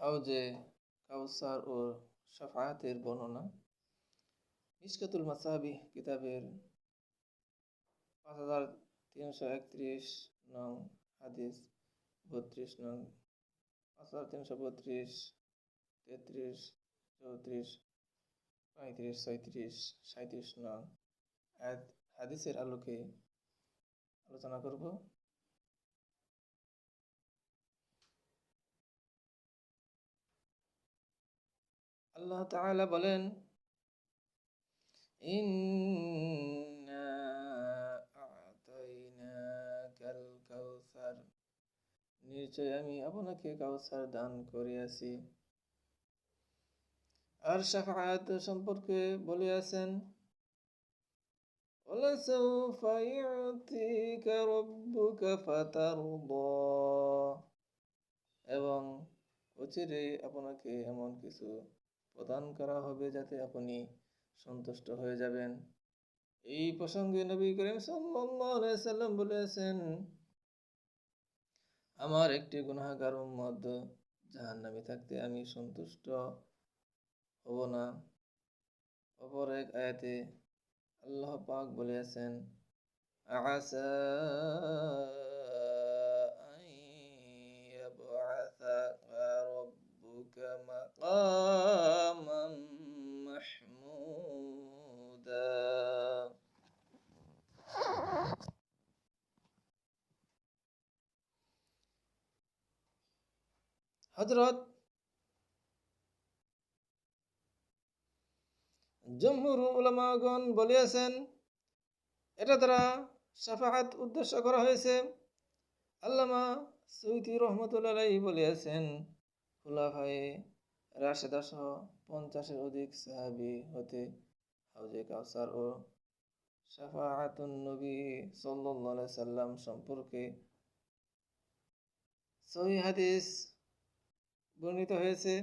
হাউজে কাউসার ও সাফায়াতের বর্ণনা। মিসকাতুল মাসাবি কিতাবের পাঁচ হাজার তিনশো একত্রিশ নং হাদিস, বত্রিশ নং পাঁচ হাজার তিনশো বত্রিশ, তেত্রিশ, চৌত্রিশ, পঁয়ত্রিশ, ছয়ত্রিশ সাঁত্রিশ নং। হাদিসের আলোকে আলোচনা করব। আল্লাহ তাআলা বলেন ইন্না আ'তাইনাকাল কাউসার নিশ্চয় আমি আপনাকে কাউসার দান করিয়াছি আর শাফাআত সম্পর্কে বলিয়াছেন ولسوف يعطيك ربك فترضى এবং অচিরে আপনাকে এমন কিছু প্রদান করা হবে যাতে আপনি সন্তুষ্ট হয়ে যাবেন। এই প্রসঙ্গে নবী করিম সাল্লাম বলেছেন, আমার একটি গুনাহগার উম্মত, জাহান্নামে থাকতে আমি সন্তুষ্ট হব না। অপর এক আয়াতে আল্লাহ পাক বলেছেন ইয়াবআসাকা হযরত জমহুর উলামাগণ বলিয়াছেন, এটা দ্বারা সাফাহাত উদ্দেশ্য করা হয়েছে। আল্লামা সৈতি রহমতুল্লাহ বলিয়াছেন, খুলাফায়ে রাশেদা সহ পঞ্চাশের অধিক সাহাবি হতে হাউজে কাউসার ও সাফাহাতুন নবী সাল্লাহ সাল্লাম সম্পর্কে সহি হাদিস বর্ণিত হয়েছে।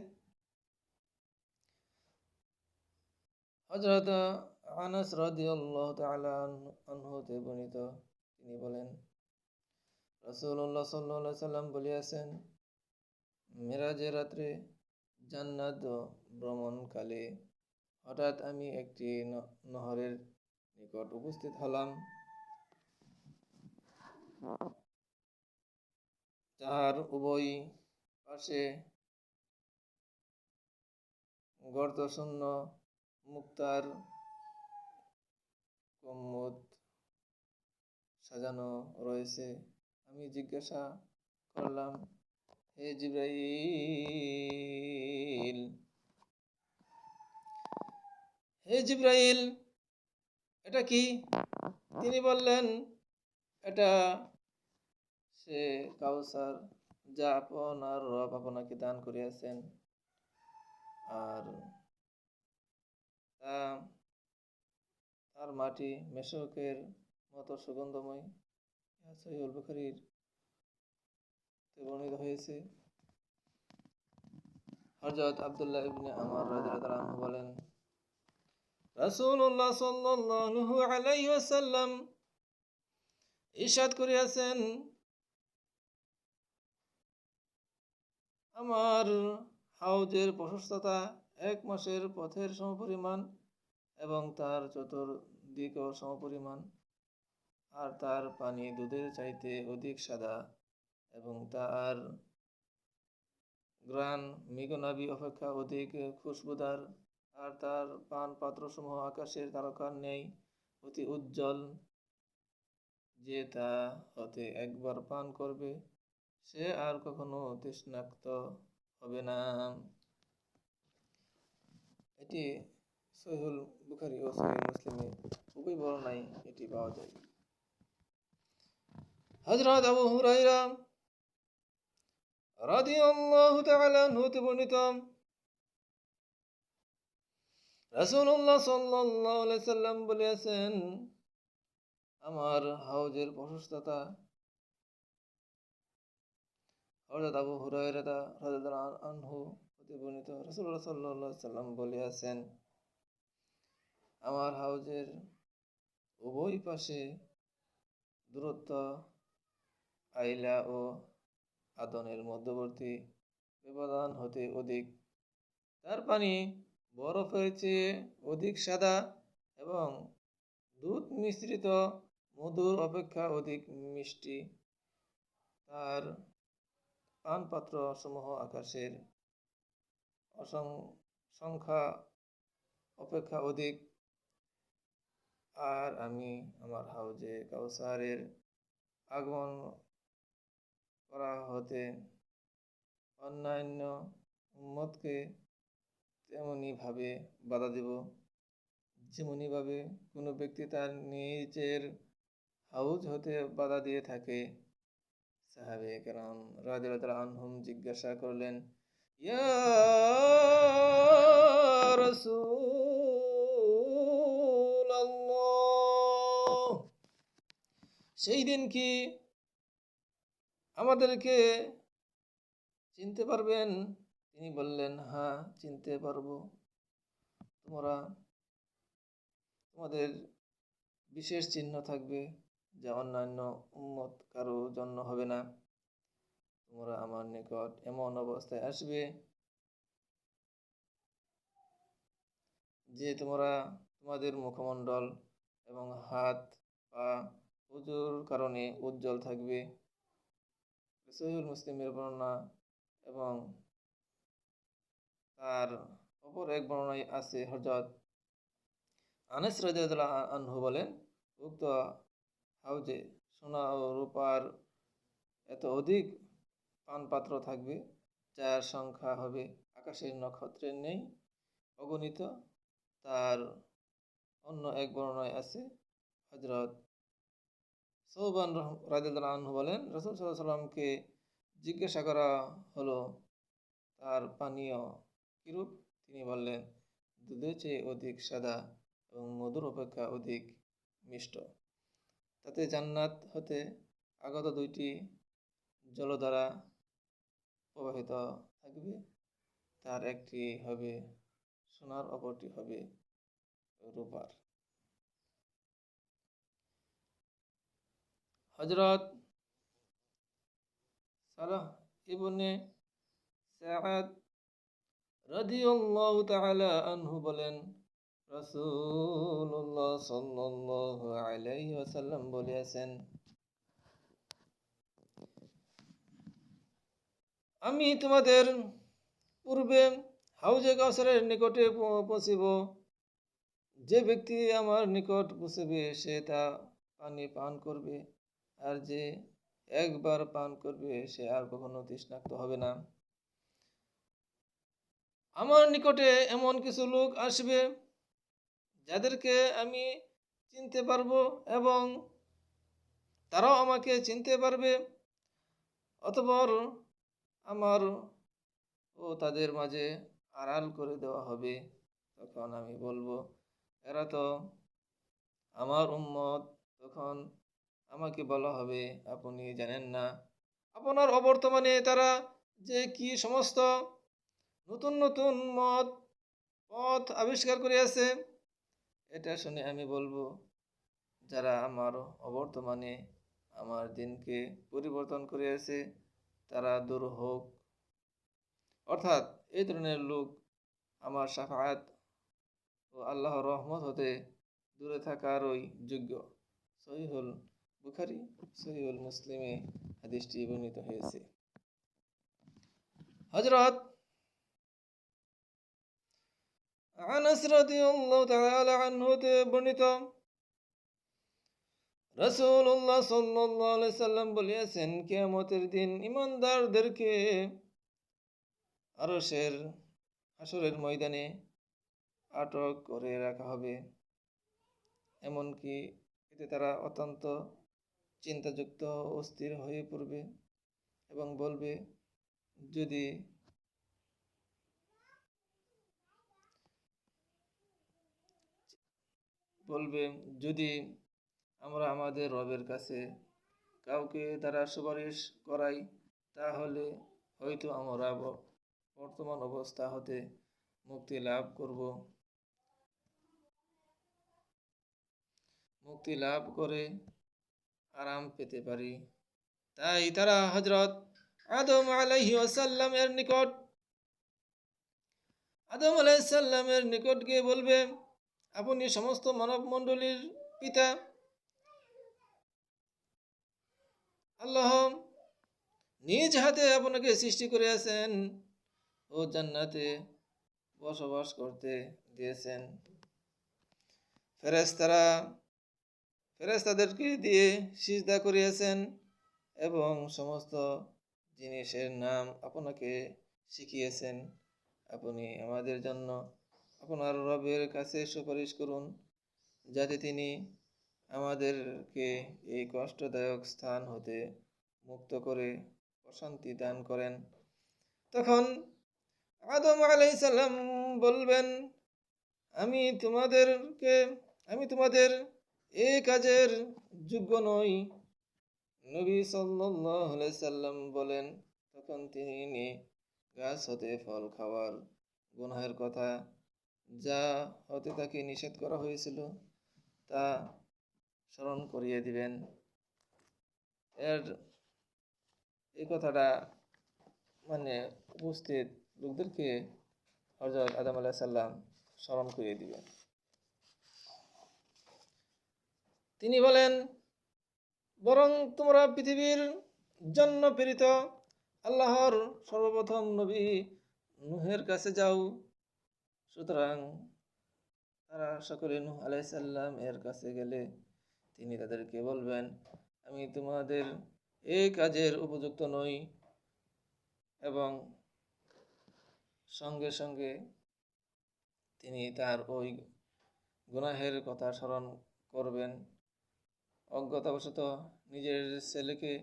হজরত আনাস রাদিয়াল্লাহু তাআলা আনহুতে বর্ণিত। তিনি বলেন, রাসূলুল্লাহ সাল্লাল্লাহু আলাইহি সাল্লাম বলিয়াছেন মিরাজের রাত্রে জান্নাত ভ্রমণকালে হঠাৎ আমি একটি নহরের নিকট উপস্থিত হলাম, যাহার উভয় পাশে গর্তশূন্য মুক্তার কম্মত সাজানো রয়েছে। আমি জিজ্ঞাসা করলাম, হে জিব্রাইল হে জিব্রাইল, এটা কি? তিনি বললেন, এটা সে কাউসার, যা আপনার রব আপনাকে দান করিয়াছেন। আর তার মাটি মেশকের মতো সুগন্ধময়। সহিউল বুখারীর বর্ণিত হয়েছে। হযরত আব্দুল্লাহ ইবনে আমর আনহু বলেন, রাসূলুল্লাহ সাল্লাল্লাহু আলাইহি ওয়াসাল্লাম ইরশাদ করিয়াছেন, আমার হাউজের প্রশস্ততা এক মাসের পথের সমপরিমাণ এবং তার চতুর্দিকও সমপরিমাণ। আর তার পানি দুধের চাইতে অধিক সাদা এবং তার গ্রান মিগনাবি অপেক্ষা অধিক খুশবুদার। আর তার পান পাত্রসমূহ আকাশের তারকার নেই অতি উজ্জ্বল, যে তা হতে একবার পান করবে, সে আর কখনো তৃষ্ণাক্ত হবে না। এটি সহিহুল বুখারি ও সহিহ মুসলিমে উভয় বর্ণনায় এটি পাওয়া যায়। হযরত আবু হুরায়রা রাদিয়াল্লাহু তাআলা হতে বর্ণিত, রাসূলুল্লাহ সাল্লাল্লাহু আলাইহি সাল্লাম বলেছেন, আমার হাউজের প্রশস্ততা হযরত আবু হুরায়রা রাদিয়াল্লাহু আনহু হতে বর্ণিত রাসূলুল্লাহ সাল্লাল্লাহু আলাইহি সাল্লাম বলিয়াছেন, আমার হাউজের উভয় পাশে দূরত্ব, আইলা ও আদনের মধ্যবর্তী ব্যবধান হতে অধিক। তার পানি বরফের চেয়ে অধিক সাদা এবং দুধ মিশ্রিত মধুর অপেক্ষা অধিক মিষ্টি। তার পানপাত্র সমূহ আকাশের সংখ্যা অপেক্ষা অধিক। আর আমি আমার হাউজে কাউসারের আগমন করা হতে অন্যান্য উম্মতকে তেমনিভাবে বাধা দেব। যেমনিভাবে কোনো ব্যক্তি তার নিজের হাউজ হতে বাধা দিয়ে থাকে সাহাবে কেরাম রাজিয়াল আনহুম জিজ্ঞাসা করলেন, ইয়া সেই দিন কি আমাদেরকে চিনতে পারবেন? তিনি বললেন হ্যাঁ চিনতে পারব। তোমরা, তোমাদের বিশেষ চিহ্ন থাকবে। যা অন্যান্য উম্মত কারও জন্য হবে না। তোমরা আমার নিকট এমন অবস্থায় আসবে যে তোমরা তোমাদের মুখমণ্ডল এবং হাত, পা, উজুর কারণে উজ্জ্বল থাকবে। সহিউল মুসলিমের বর্ণনা এবং তার অপর এক বর্ণনায় আছে হজরত আনেস রাজিয়াল্লাহ আনহু বলেন, উক্ত হাউজে সোনা ও রূপার এত অধিক পানপাত্র থাকবে, যার সংখ্যা হবে আকাশের নক্ষত্রের নেই। অগণিত, তার অন্য এক বর্ণনায় আছে হজরত সৌবান রাজিয়াল্লাহ আনহু বলেন, রসুল সাল্লাহ সাল্লামকে জিজ্ঞাসা করা হলো, তার পানীয় কিরূপ? তিনি বললেন, দুধের চেয়ে অধিক সাদা এবং মধুর অপেক্ষা অধিক মিষ্ট। তাতে জান্নাত হতে আগত দুইটি জলধারা প্রবাহিত থাকবে। তার একটি হবে সোনার, অপরটি হবে রূপার। হজরত সালাহ ইবনে আনহু বলেন রাসূলুল্লাহ সাল্লাল্লাহু আলাইহি ওয়াসাল্লাম বলেছেন আমি তোমাদের পূর্বে হাউজে কাউসারের নিকটে পৌঁছিব। যে ব্যক্তি আমার নিকট পৌঁছবে, সে তা পানি পান করবে। আর যে একবার পান করবে, সে আর কখনো তৃষ্ণাক্ত হবে না। আমার নিকটে এমন কিছু লোক আসবে যাদেরকে আমি চিনতে পারব এবং তারাও আমাকে চিনতে পারবে, অতপর আমার ও তাদের মাঝে আড়াল করে দেওয়া হবে, তখন আমি বলব, এরা তো আমার উম্মত, তখন আমাকে বলা হবে, আপনি জানেন না। আপনার অবর্তমানে তারা যে কি সমস্ত নতুন নতুন মত, পথ আবিষ্কার করিয়াছে এটা শুনে আমি বলব, যারা আমার অবর্তমানে আমার দিনকে পরিবর্তন করিয়াছে তারা দূর হোক। অর্থাৎ এই ধরনের লোক আমার সাফায়াত ও আল্লাহর রহমত হতে দূরে থাকারই যোগ্য। সহিহুল বুখারি সহিউল মুসলিমে হাদিসটি বর্ণিত হয়েছে। হজরত বর্ণিত। বলেছেন কিয়ামতের দিন ইমানদারদেরকে আরশের হাসরের ময়দানে আটক করে রাখা হবে। এমনকি এতে তারা অত্যন্ত চিন্তাযুক্ত অস্থির হয়ে পড়বে এবং বলবে, যদি বলবে, যদি আমরা আমাদের রবের কাছে কাউকে তারা সুপারিশ করাই, তাহলে হয়তো আমরা বর্তমান অবস্থা হতে মুক্তি লাভ করব। মুক্তি লাভ করে আরাম পেতে পারি। তাই তারা হজরত আদম আলাইহি ওয়াসাল্লাম এর নিকট, আদম আলাইসাল্লামের নিকট গিয়ে বলবে আপনি সমস্ত মানব মণ্ডলীর পিতা, আল্লাহ নিজ হাতে আপনাকে সৃষ্টি করিয়াছেন ও জান্নাতে বসবাস করতে দিয়েছেন। ফেরেশতারা ফেরেশতাদেরকে দিয়ে সিজদা করিয়াছেন এবং সমস্ত জিনিসের নাম আপনাকে শিখিয়েছেন। আপনি আমাদের জন্য আপনার রবের কাছে সুপারিশ করুন যাতে তিনি আমাদেরকে এই কষ্টদায়ক স্থান হতে মুক্ত করে প্রশান্তি দান করেন। তখন আদম আলাইসাল্লাম বলবেন, আমি তোমাদেরকে, আমি তোমাদের এ কাজের যোগ্য নই। নবী আলাইহি সাল্লাম বলেন, তখন তিনি গাছ হতে ফল খাওয়ার গুনাহের কথা যা হতে তাকে নিষেধ করা হয়েছিল তা স্মরণ করিয়ে দিবেন। এর, এই কথাটা মানে উপস্থিত লোকদেরকে হজরত আদম আলাহ সাল্লাম স্মরণ করিয়ে দিবেন। তিনি বলেন, বরং তোমরা পৃথিবীর জন্য প্রেরিত আল্লাহর সর্বপ্রথম নবী নুহের কাছে যাও। সুতরাং তারা সকলে নুহ আলাইসাল্লাম এর কাছে গেলে তিনি তাদেরকে বলবেন, আমি তোমাদের এই কাজের উপযুক্ত নই এবং সঙ্গে সঙ্গে তিনি তার ওই গুনাহের কথা স্মরণ করবেন। অজ্ঞতাবশত নিজের ছেলেকে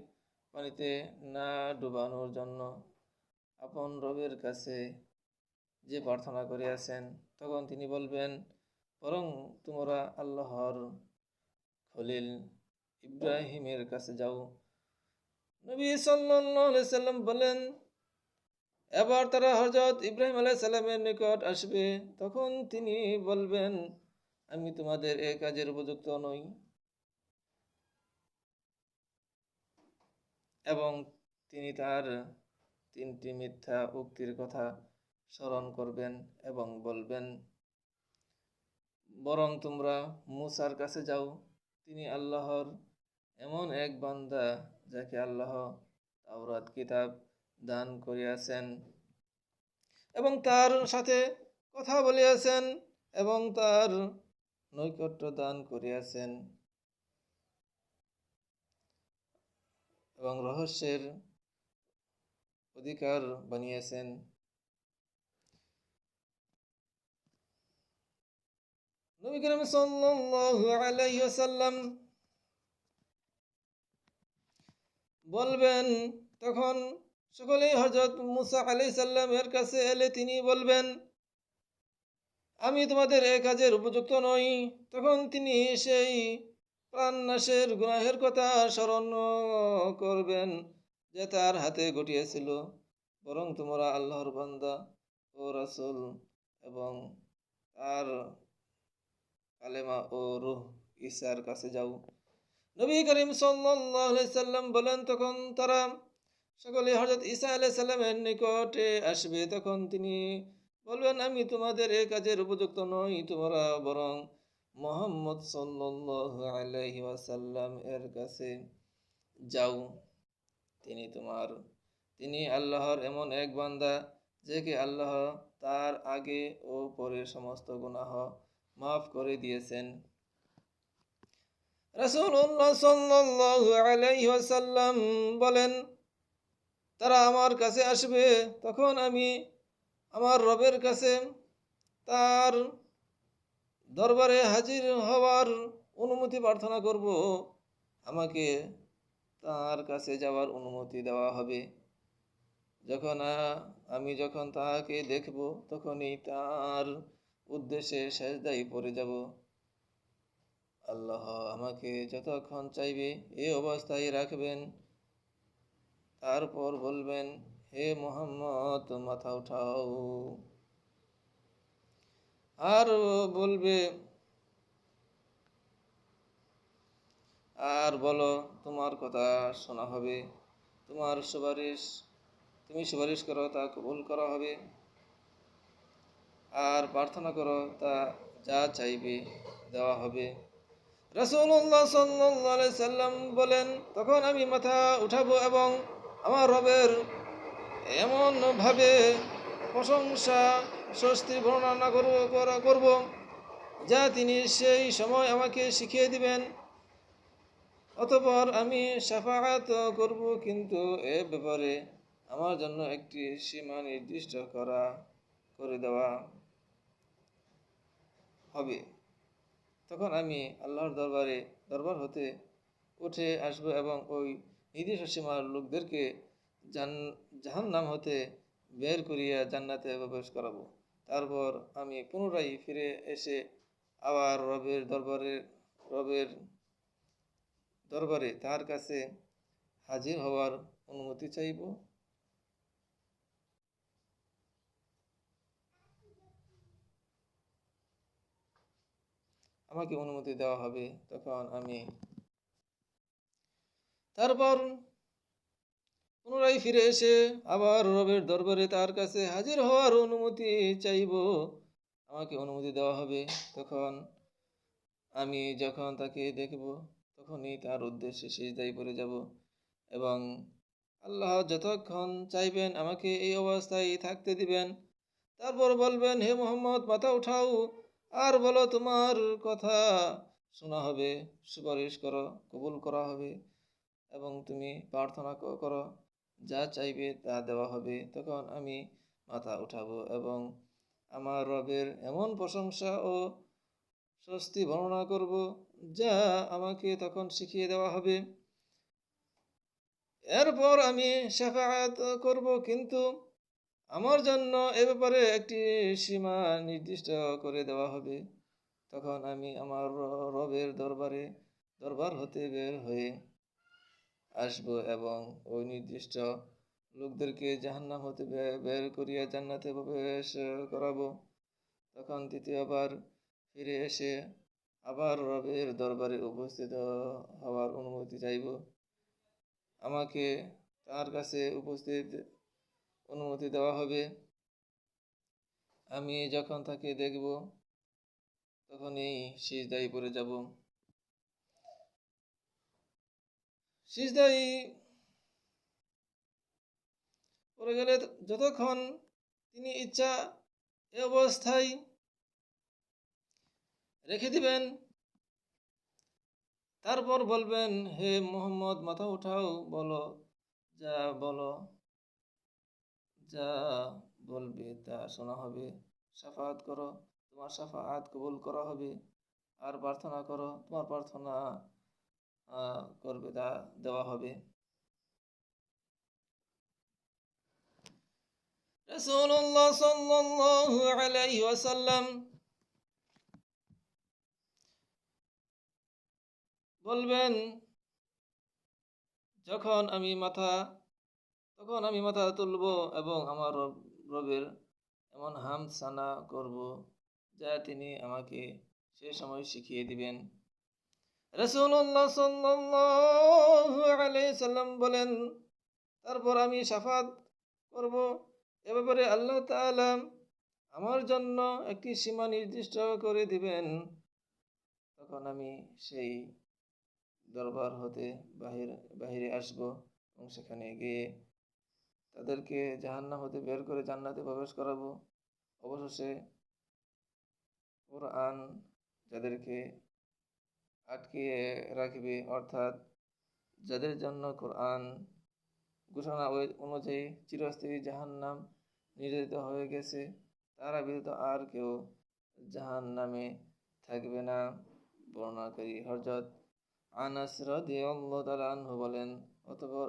পানিতে না ডুবানোর জন্য আপন রবের কাছে যে প্রার্থনা করিয়াছেন, তখন তিনি বলবেন, বরং তোমরা আল্লাহর খলিল ইব্রাহিমের কাছে যাও। নবী সাল্লাম বলেন এবার তারা হজরত ইব্রাহিম আলাইহিস সালামের নিকট আসবে। তখন তিনি বলবেন, আমি তোমাদের এ কাজের উপযুক্ত নই। এবং তিনি তার তিনটি মিথ্যা উক্তির কথা স্মরণ করবেন এবং বলবেন, বরং তোমরা মুসার কাছে যাও। তিনি আল্লাহর এমন এক বান্দা যাকে আল্লাহ তাওরাত কিতাব দান করিয়াছেন এবং তার সাথে কথা বলিয়াছেন এবং তার নৈকট্য দান করিয়াছেন। এবং রহস্যের অধিকার বানিয়েছেন। নবী করিম সাল্লাল্লাহু আলাইহি ওয়াসাল্লাম বলবেন, তখন সকলেই হজরত মুসা আলাই সাল্লামের কাছে এলে তিনি বলবেন, আমি তোমাদের এ কাজের উপযুক্ত নই। তখন তিনি সেই প্রাণনাশের গুনাহের কথা স্মরণ করবেন যে তার হাতে ঘটিয়েছিল। বরং তোমরা আল্লাহর বান্দা ও রাসুল এবং তার কালেমা ও রুহ ঈশার কাছে যাও। নবী করিম সাল্লাম বলেন, তখন তারা সকলে হজরত ঈসা আলাহ সাল্লামের নিকটে আসবে। তখন তিনি বলবেন, আমি তোমাদের এ কাজের উপযুক্ত নই, তোমরা বরং মোহাম্মদ সাল্লাল্লাহু আলাইহি ওয়াসাল্লাম এর কাছে যাও। তিনি তোমার, তিনি আল্লাহর এমন এক বান্দা যে কি আল্লাহ তার আগে ও পরে সমস্ত গুনাহ মাফ করে দিয়েছেন। রাসূলুল্লাহ সাল্লাল্লাহু আলাইহি বলেন, তারা আমার কাছে আসবে, তখন আমি আমার রবের কাছে তার দরবারে হাজির হওয়ার অনুমতি প্রার্থনা করব। আমাকে তার কাছে যাওয়ার অনুমতি দেওয়া হবে। যখন আমি যখন তাহাকে দেখব, তখনই তার উদ্দেশ্যে সেজদাই পড়ে যাব। আল্লাহ আমাকে যতক্ষণ চাইবে এ অবস্থায় রাখবেন। তারপর বলবেন, হে মোহাম্মদ, মাথা উঠাও। আর বলবে, আর বলো, তোমার কথা শোনা হবে। তোমার সুপারিশ, তুমি সুপারিশ করো, তা কবুল করা হবে। আর প্রার্থনা করো, তা যা চাইবে দেওয়া হবে। রসুল্লাহ সাল্লাহ সাল্লাম বলেন, তখন আমি মাথা উঠাবো এবং আমার রবের এমনভাবে প্রশংসা, স্বস্তি বর্ণনা করব, করা করব, যা তিনি সেই সময় আমাকে শিখিয়ে দিবেন। অতপর আমি সাফাহাত করব, কিন্তু এ ব্যাপারে আমার জন্য একটি সীমা নির্দিষ্ট করা, করে দেওয়া হবে। তখন আমি আল্লাহর দরবারে, দরবার হতে উঠে আসব এবং ওই নির্দিষ্ট সীমার লোকদেরকে জান জাহান নাম হতে বের করিয়া জান্নাতে প্রবেশ করাবো। তারপর আমি পুনরায় ফিরে এসে আবার রবের দরবারে রবের দরবারে তার কাছে হাজির হওয়ার অনুমতি চাইব। আমাকে অনুমতি দেওয়া হবে, তখন আমি তারপর পুনরায় ফিরে এসে আবার রবের দরবারে তার কাছে হাজির হওয়ার অনুমতি চাইব। আমাকে অনুমতি দেওয়া হবে, তখন আমি যখন তাকে দেখব, তখনই তার উদ্দেশ্যে সিজদাই পড়ে যাব এবং আল্লাহ যতক্ষণ চাইবেন আমাকে এই অবস্থায় থাকতে দিবেন। তারপর বলবেন, হে মোহাম্মদ, মাথা উঠাও। আর বলো তোমার কথা। শোনা হবে, সুপারিশ করো, কবুল করা হবে এবং তুমি প্রার্থনা করো। যা চাইবে তা দেওয়া হবে। তখন আমি মাথা উঠাবো এবং আমার রবের এমন প্রশংসা ও স্বস্তি বর্ণনা করব যা আমাকে তখন শিখিয়ে দেওয়া হবে। এরপর আমি শেফায়াত করব, কিন্তু আমার জন্য এ ব্যাপারে একটি সীমা নির্দিষ্ট করে দেওয়া হবে। তখন আমি আমার রবের দরবারে দরবার হতে বের হয়ে আসব এবং ওই নির্দিষ্ট লোকদেরকে জাহান্নাম হতে বের করিয়া জান্নাতে প্রবেশ করাবো। তখন তৃতীয়বার ফিরে এসে আবার রবের দরবারে উপস্থিত হওয়ার অনুমতি চাইব। আমাকে তার কাছে উপস্থিত অনুমতি দেওয়া হবে। আমি যখন তাকে দেখব, তখনই সিজদাই পড়ে যাব। সিজদাই পড়ে গেলে যতক্ষণ তিনি ইচ্ছা এ অবস্থায় রেখে দিবেন, তারপর বলবেন, হে মোহাম্মদ, মাথা উঠাও, বলো, যা বলো। যা বলবে তা শোনা হবে। সাফাত করো, তোমার সাফাত কবুল করা হবে। আর প্রার্থনা করো, তোমার প্রার্থনা করবে তা দেওয়া হবে। রাসূলুল্লাহ সাল্লাল্লাহু আলাইহি ওয়াসাল্লাম বলবেন, যখন আমি মাথা তখন আমি মাথা তুলব এবং আমার রব- রবের এমন হাম সানা করব যা তিনি আমাকে সে সময় শিখিয়ে দিবেন। রসুল্লাহ সাল্লাম বলেন, তারপর আমি সাফাত করব এ ব্যাপারে আল্লাহ তাআলা আমার জন্য একটি সীমা নির্দিষ্ট করে দিবেন। তখন আমি সেই দরবার হতে বাহির, বাহিরে আসব এবং সেখানে গিয়ে তাদেরকে জাহান্নাম হতে বের করে জান্নাতে প্রবেশ করাবো। অবশেষে কোরআন যাদেরকে আটকিয়ে রাখবে, অর্থাৎ যাদের জন্য কোরআন ঘোষণা অনুযায়ী চিরস্থায়ী জাহান্নাম নির্ধারিত হয়ে গেছে, তারা ব্যতীত আর কেউ জাহান নামে থাকবে না বর্ণাকারী হরজত আনাস রাদিয়াল্লাহু তাআলা আনহু বলেন। অতঃপর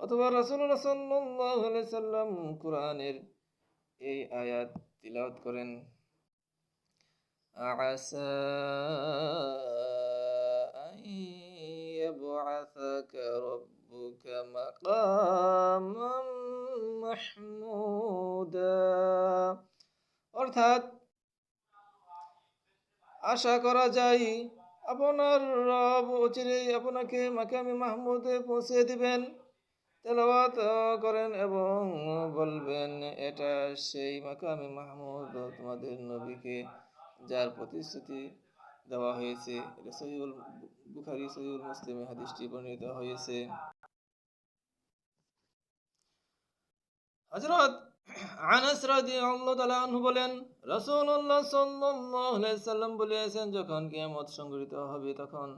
অথবা রাসূলুল্লাহ সাল্লাল্লাহু আলাইহি সাল্লাম কোরআনের এই আয়াত তিলাওয়াত করেন عسى أن يبعثك ربك مقاما محمودا অর্থাৎ আশা করা যায় আপনার রব অচিরেই আপনাকে মাকামে মাহমুদে পৌঁছে দিবেন তেলাওয়াত করেন এবং বলবেন, এটা সেই মাকামে মাহমুদ, তোমাদের নবীকে যার প্রতিশ্রুতি দেওয়া হয়েছে। এটা সহিউল বুখারি সহিউল মুসলিমে হাদিসটি বর্ণিত হয়েছে। হজরত আনাস রাদিয়াল্লাহু তাআলা আনহু বলেন, রাসূলুল্লাহ সাল্লাল্লাহু আলাইহি সাল্লাম বলেছেন যখন কিয়ামত সংঘটিত হবে, তখন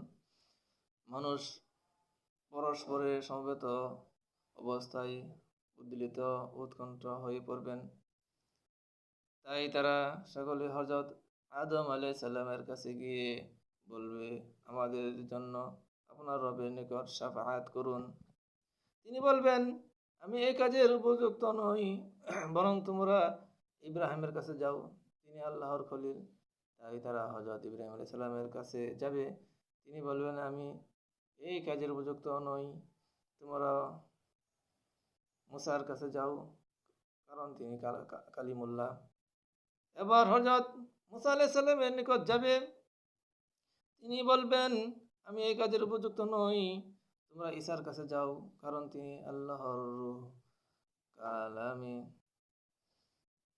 মানুষ পরস্পরের সমবেত অবস্থায় উদ্বেলিত উৎকণ্ঠ হয়ে পড়বেন। তাই তারা সকলে হজরত আদম আলাইহিস সালামের কাছে গিয়ে বলবে, আমাদের জন্য আপনার রবের নিকট সাফাহাত করুন। তিনি বলবেন, আমি এই কাজের উপযুক্ত নই, বরং তোমরা ইব্রাহিমের কাছে যাও। তিনি আল্লাহর খলিল। তাই তারা হজরত ইব্রাহিম আলাইহিস সালামের কাছে যাবে। তিনি বলবেন, আমি এই কাজের উপযুক্ত নই। তোমরা মুসার কাছে যাও। কারণ তিনি কাল- কালিমুল্লাহ। এবার হজরত মুসা আলাইহিস সালামের নিকট যাবে। তিনি বলবেন, আমি এই কাজের উপযুক্ত নই। তোমরা ঈশার কাছে যাও, কারণ তিনি আল্লাহর কালামে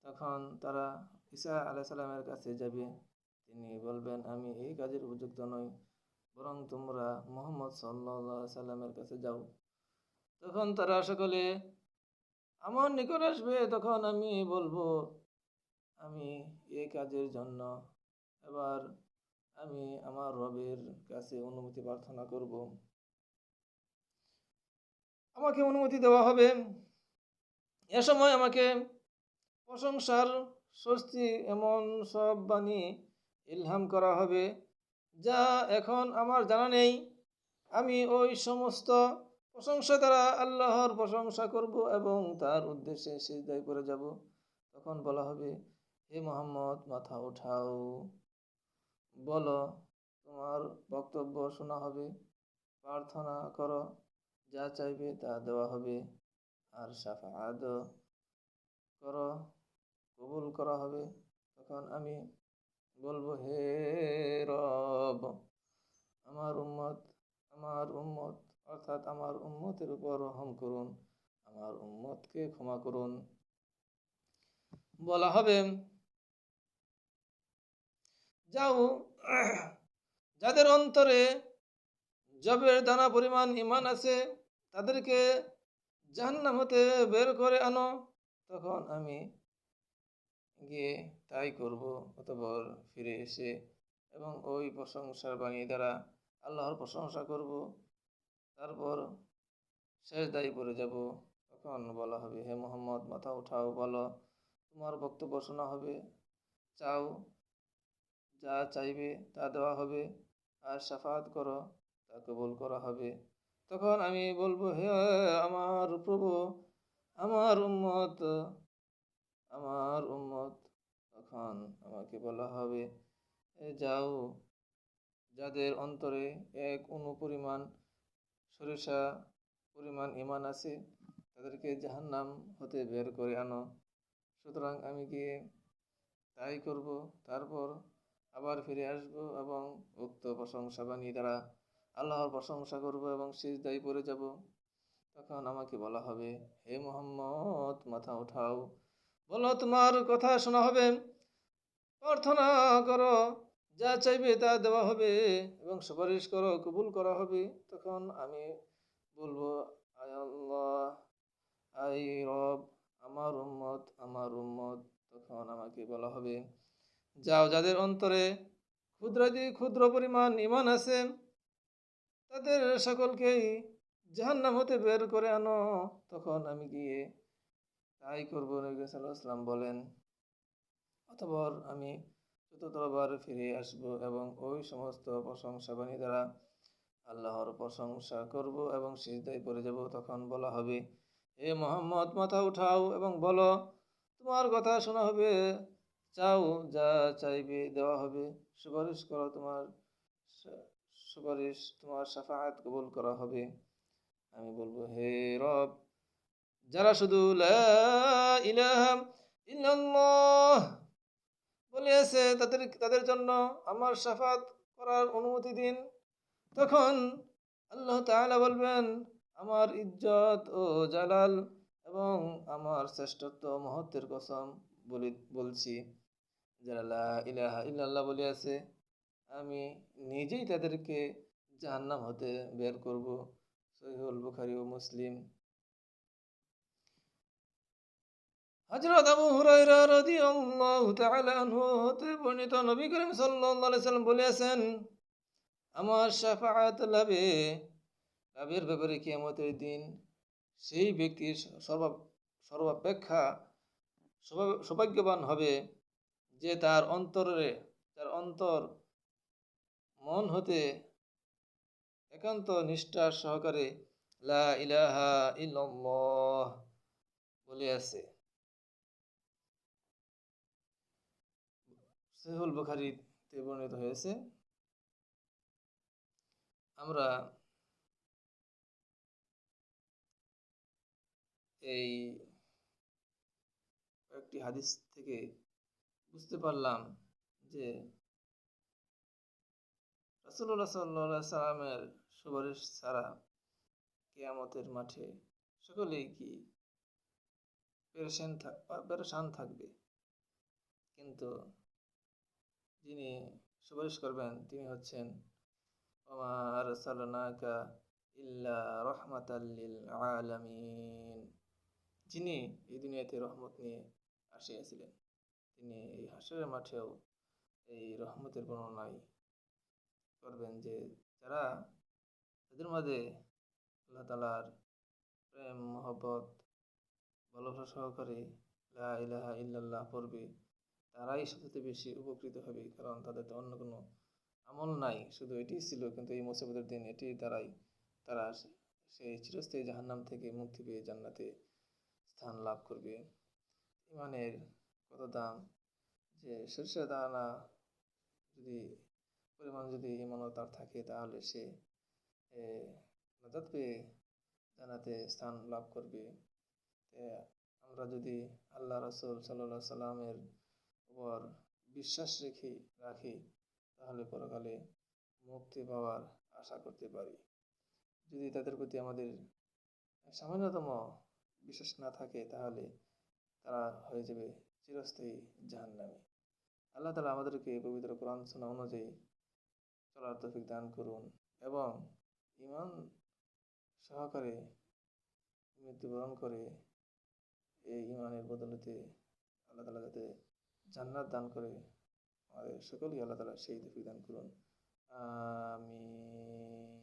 তখন তারা ঈশা আলাইহিস সালামের কাছে যাবে। তিনি বলবেন, আমি এই কাজের উপযুক্ত নই, বরং তোমরা মোহাম্মদ সাল্লাহ সাল্লামের কাছে যাও। তখন তারা সকলে আমার নিকট আসবে, তখন আমি বলব, আমি এই কাজের জন্য এবার আমি আমার রবের কাছে অনুমতি প্রার্থনা করব। আমাকে অনুমতি দেওয়া হবে। এ সময় আমাকে প্রশংসার স্বস্তি এমন সব বাণী ইলহাম করা হবে, যা এখন আমার জানা নেই। আমি ওই সমস্ত প্রশংসা দ্বারা আল্লাহর প্রশংসা করব এবং তার উদ্দেশ্যে সিজদায় করে যাব। তখন বলা হবে, হে মোহাম্মদ, মাথা উঠাও। বলো, তোমার বক্তব্য শোনা হবে, প্রার্থনা করো, যা চাইবে তা দেওয়া হবে। আর সাফাআত করো, কবুল করা হবে। তখন আমি বলব, হে রব, আমার উম্মত আমার উম্মত অর্থাৎ আমার উম্মতের উপর রহম করুন, আমার উম্মতকে ক্ষমা করুন। বলা হবে, যাও, যাদের অন্তরে জবের দানা পরিমাণ ইমান আছে, তাদেরকে জাহান্নাম হতে বের করে আনো। তখন আমি গিয়ে তাই করব অতঃপর ফিরে এসে এবং ওই প্রশংসার বাণী দ্বারা আল্লাহর প্রশংসা করব। তারপর শেষ দায়ী পড়ে যাব। তখন বলা হবে, হে মোহাম্মদ, মাথা উঠাও, বলো, তোমার বক্তব্য শোনা হবে। চাও, যা চাইবে তা দেওয়া হবে। আর সাফাত করো, তা কবুল করা হবে। তখন আমি বলব, হে আমার প্রভু, আমার উম্মত আমার উম্মত। তখন আমাকে বলা হবে যাও, যাদের অন্তরে এক অনু পরিমাণ সরিষা পরিমাণ ইমান আছে, তাদেরকে জাহান্নাম হতে বের করে আনো। সুতরাং আমি গিয়ে তাই করব? তারপর আবার ফিরে আসব এবং উক্ত প্রশংসা বাণী দ্বারা আল্লাহর প্রশংসা করব এবং সিজদায় পড়ে যাব। তখন আমাকে বলা হবে, হে মোহাম্মদ, মাথা উঠাও। বলো তোমার কথা শোনা হবে। প্রার্থনা করো। যা চাইবে তা দেওয়া হবে এবং সুপারিশ করো, কবুল করা হবে। তখন আমি বলব, আয় আল্লাহ আই রব, আমার উম্মত আমার উম্মত। তখন আমাকে বলা হবে, যাও, যাদের অন্তরে ক্ষুদ্রাদি ক্ষুদ্র পরিমাণ ইমান আছে, তাদের সকলকেই জাহান্নাম হতে বের করে আনো। তখন আমি গিয়ে তাই করব, নবী সাল্লাম বলেন। অতপর আমি চতুর্থবার ফিরে আসব এবং ওই সমস্ত প্রশংসা বাণী দ্বারা আল্লাহর প্রশংসা করব এবং সিজদায় পড়ে যাব। তখন বলা হবে, হে মোহাম্মদ, মাথা উঠাও এবং বলো, তোমার কথা শোনা হবে, চাও যা চাইবে দেওয়া হবে। সুপারিশ করো তোমার, সুপারিশ তোমার সাফায়াত কবুল করা হবে। আমি বলব, হে রব, যারা শুধু ইলাহা ইল্লাল্লাহ বলিয়াছে তাদের তাদের জন্য আমার সাফাত করার অনুমতি দিন। তখন আল্লাহ তাআলা বলবেন, আমার ইজ্জত ও জালাল এবং আমার শ্রেষ্ঠত্ব মহত্বের কসম বলি, বলছি। লা ইলাহা ইল্লাল্লাহ আছে আমি নিজেই তাদেরকে জাহান্নাম হতে বের করব। সহিহুল বুখারি ও মুসলিম। হযরত আবু হুরায়রা রাদিয়াল্লাহু তাআলা আনহু হতে বর্ণিত নবী করিম সাল্লাল্লাহু আলাইহি সাল্লাম বলেছেন আমার শাফাআত লাভে, লাভের ব্যাপারে কিয়ামতের দিন সেই ব্যক্তির সর্ব, সর্বাপেক্ষা সৌভাগ্য- সৌভাগ্যবান হবে যে তার অন্তরে, তার অন্তর মন হতে একান্ত নিষ্ঠার সহকারে লা ইলাহা ইল্লাল্লাহ বলে আছে সহিহুল বুখারীতে বর্ণিত হয়েছে, আমরা এই কয়েকটি হাদিস থেকে বুঝতে পারলাম যে রাসূলুল্লাহ সাল্লাল্লাহু আলাইহি সাল্লামের সুপারিশ ছাড়া কেয়ামতের মাঠে সকলেই কি পেরেশান থাকবে। কিন্তু যিনি সুপারিশ করবেন, তিনি হচ্ছেন, ওমা আরসালনাকা ইল্লা রাহমাতাল লিল আলামিন। যিনি এই দুনিয়াতে রহমত নিয়ে আসিয়াছিলেন। তিনি এই হাসরের মাঠেও এই রহমতের বর্ণনাই করবেন যে যারা তাদের মাঝে আল্লাহ তালার প্রেম, মহব্বত, ভালোবাসা সহকারে লা ইলাহা ইল্লাল্লাহ পড়বে তারাই সবচেয়ে বেশি উপকৃত হবে কারণ তাদের তো অন্য কোনো আমল নাই শুধু এটিই ছিল কিন্তু এই মুসিবতের দিন এটির দ্বারাই তারা সেই চিরস্থায়ী জাহান্নাম থেকে মুক্তি পেয়ে জান্নাতে স্থান লাভ করবে। ইমানের কত দাম? যে সরিষা দানা যদি পরিমাণ যদি ইমানও তার থাকে তাহলে সে এ, নাজাত পেয়ে জান্নাতে স্থান লাভ করবে। আমরা যদি আল্লাহ রসুল সাল্লাহ সাল্লামের উপর বিশ্বাস রেখে, রাখি, তাহলে পরকালে মুক্তি পাওয়ার আশা করতে পারি। যদি তাদের প্রতি আমাদের সামান্যতম বিশ্বাস না থাকে, তাহলে তারা হয়ে যাবে চিরস্থায়ী জাহান্নামী। আল্লাহ তালা আমাদেরকে পবিত্র কোরআন শোনা অনুযায়ী চলার তফিক দান করুন এবং ইমান সহকারে মৃত্যুবরণ করে এই ইমানের বদলতে আল্লাহ তালা যাতে জান্নাত দান করে আমাদের সকলেই আল্লাহ তালা সেই তৌফিক দান করুন। আমিন।